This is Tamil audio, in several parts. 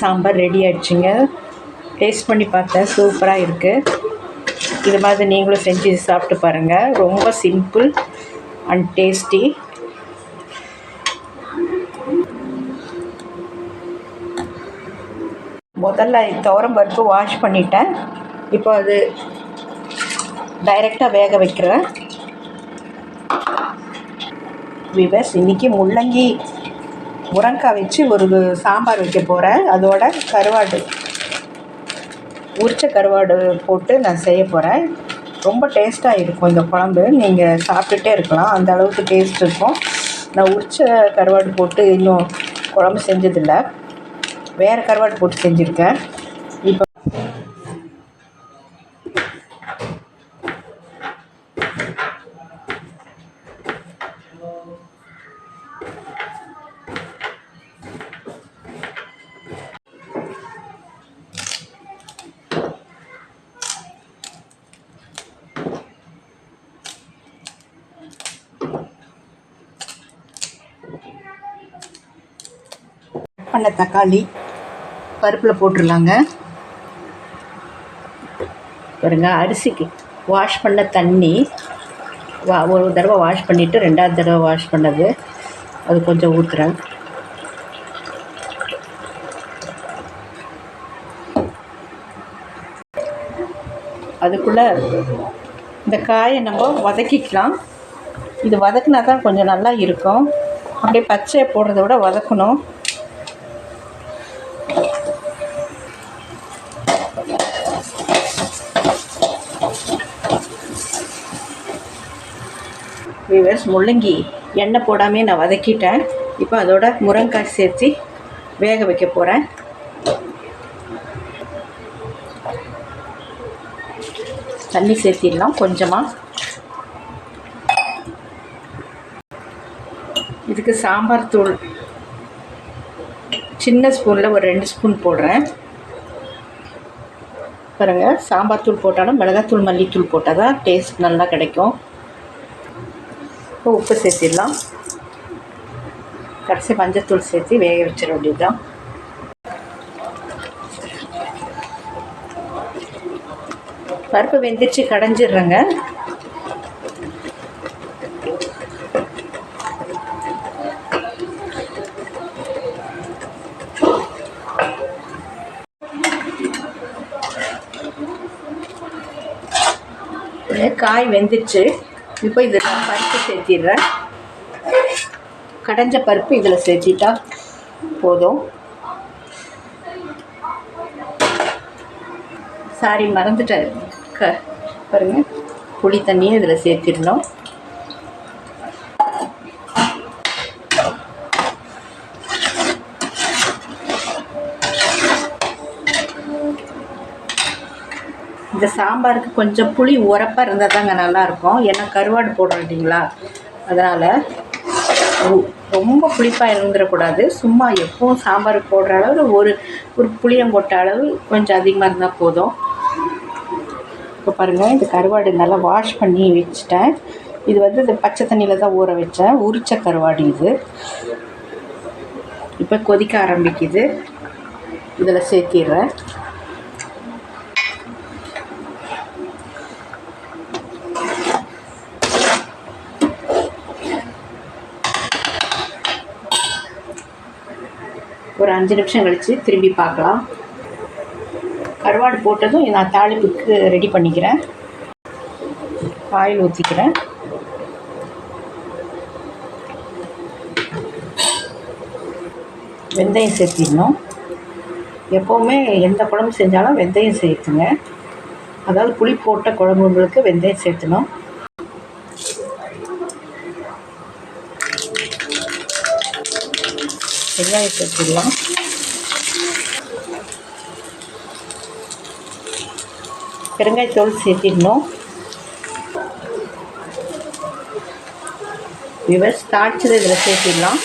சாம்பார் ரெடி ஆயிடுச்சுங்க. டேஸ்ட் பண்ணி பார்த்தேன். சூப்பராக இருக்குது இது மாதிரி நீங்களும் செஞ்சு சாப்பிட்டு பாருங்கள் ரொம்ப சிம்பிள் அண்ட் டேஸ்டி முதல்ல துவரம் பருப்பு வாஷ் பண்ணிட்டேன். இப்போ அது டைரெக்டாக வேக வைக்கிறேன். விவஸ் இன்றைக்கி முள்ளங்கி முருங்காய் வச்சு ஒரு சாம்பார் வைக்க போகிறேன் அதோட கருவாடு உரிச்ச கருவாடு போட்டு நான் செய்ய போகிறேன் ரொம்ப டேஸ்ட்டாக இருக்கும் இந்த குழம்பு. நீங்கள் சாப்பிட்டுட்டே இருக்கலாம். அந்த அளவுக்கு டேஸ்ட் இருக்கும். நான் உரிச்ச கருவாடு போட்டு இன்னும் குழம்பு செஞ்சதில்லை. வேறு கருவாடு போட்டு செஞ்சுருக்கேன் இப்போ கட் பண்ண தக்காளி பருப்பில் போட்டுடலாங்க பாருங்க அரிசிக்கு வாஷ் பண்ண தண்ணி வா ஒரு தடவை வாஷ் பண்ணிவிட்டு ரெண்டாவது தடவை வாஷ் பண்ணது. அது கொஞ்சம் ஊற்றுறேன் அதுக்குள்ளே இந்த காயை நம்ம வதக்கிக்கலாம். இது வதக்குனா தான் கொஞ்சம் நல்லா இருக்கும். அப்படியே பச்சையை போடுறத விட வதக்கணும். வீவர்ஸ் முள்ளங்கி எண்ணெய் போடாமே நான் வதக்கிட்டேன். இப்போ அதோட முருங்காய் சேர்த்து வேக வைக்க போகிறேன் தண்ணி சேர்த்திடலாம் கொஞ்சமாக இதுக்கு சாம்பார் தூள். சின்ன ஸ்பூனில் ஒரு ரெண்டு ஸ்பூன் போடுறேன். பாருங்கள் சாம்பார் தூள் போட்டாலும் மிளகாத்தூள் மல்லித்தூள் போட்டால் தான் டேஸ்ட் நல்லா கிடைக்கும். இப்போ உப்பு சேர்த்திடலாம். கடைசி மஞ்சத்தூள் சேர்த்து வேக வச்சிட வேண்டியதுதான். பருப்பு வெந்திரிச்சு கடைஞ்சிடுறேங்க. காய் வெந்துச்சு இப்போ இதில் பருப்பு சேர்த்திடுறேன். கடைஞ்ச பருப்பு இதில் சேர்த்திட்டா போதும். சாரி மறந்துட்டேன். க பாருங்கள் புளி தண்ணியை இதில் சேர்த்திடணும். இந்த சாம்பாருக்கு கொஞ்சம் புளி உரப்பாக இருந்தால் தாங்க நல்லாயிருக்கும். ஏன்னா கருவாடு போடுறோம் இல்லைங்களா? அதனால் ரொம்ப புளிப்பாக இருந்துடக்கூடாது சும்மா எப்பவும் சாம்பார் போடுற அளவு ஒரு ஒரு புளியங்கொட்ட அளவு கொஞ்சம் அதிகமாக இருந்தால் போதும். இப்போ பாருங்கள் இந்த கருவாடு நல்லா வாஷ் பண்ணி வச்சுட்டேன். இது வந்து இந்த பச்சை தண்ணியில் தான் ஊற வச்சேன். உரிச்ச கருவாடு இது. இப்போ கொதிக்க ஆரம்பிக்குது. இதில் சேர்த்திடுறேன். ஒரு அஞ்சு நிமிஷம் கழித்து திரும்பி பார்க்கலாம். கருவாடு போட்டதும் நான் தாளிப்புக்கு ரெடி பண்ணிக்கிறேன். ஆயில் ஊற்றிக்கிறேன் வெந்தயம் சேர்த்திடணும். எப்போவுமே எந்த குழம்பு செஞ்சாலும் வெந்தயம் சேர்த்துங்க. அதாவது புளி போட்ட குழம்புங்களுக்கு வெந்தயம் சேர்த்தணும். வெங்காயம் சேர்த்துடலாம் பெருங்காயத்தோல் சேர்த்திடணும். விவர்ஸ் தாளிச்சதை இதில் சேர்த்திடலாம்.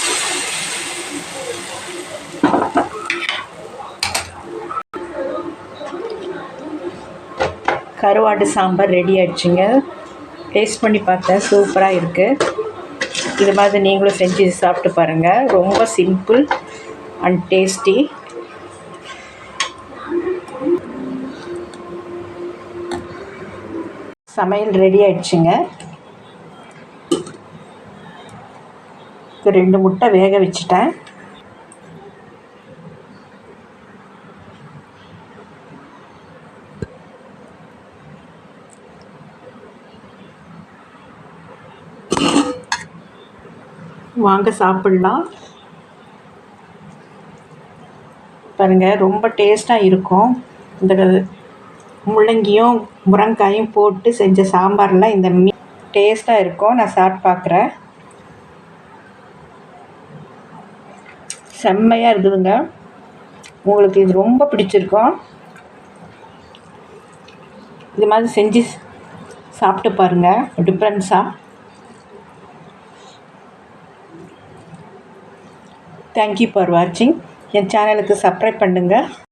கருவாடு சாம்பார் ரெடி ஆயிடுச்சுங்க. டேஸ்ட் பண்ணி பார்த்தேன். சூப்பராக இருக்குது இது மாதிரி நீங்களும் செஞ்சு சாப்பிட்டு பாருங்கள் ரொம்ப சிம்பிள் அண்ட் டேஸ்டி சமையல் ரெடி ஆயிடுச்சுங்க. ரெண்டு முட்டை வேக வச்சிட்டேன். வாங்க சாப்பிட்லாம். பாருங்கள் ரொம்ப டேஸ்ட்டாக இருக்கும். இந்த முள்ளங்கியும் முருங்காயும் போட்டு செஞ்ச சாம்பாரில் இந்த மீ டேஸ்ட்டாக இருக்கும். நான் சாப்பிட்டு பார்க்குறேன். செம்மையாக இருக்குதுங்க. உங்களுக்கு இது ரொம்ப பிடிச்சிருக்கும். இது மாதிரி செஞ்சு சாப்பிட்டு பாருங்கள் டிஃப்ரென்ஸாக தேங்க்யூ ஃபார் வாட்சிங் என் சேனலுக்கு சப்ஸ்கிரைப் பண்ணுங்கள்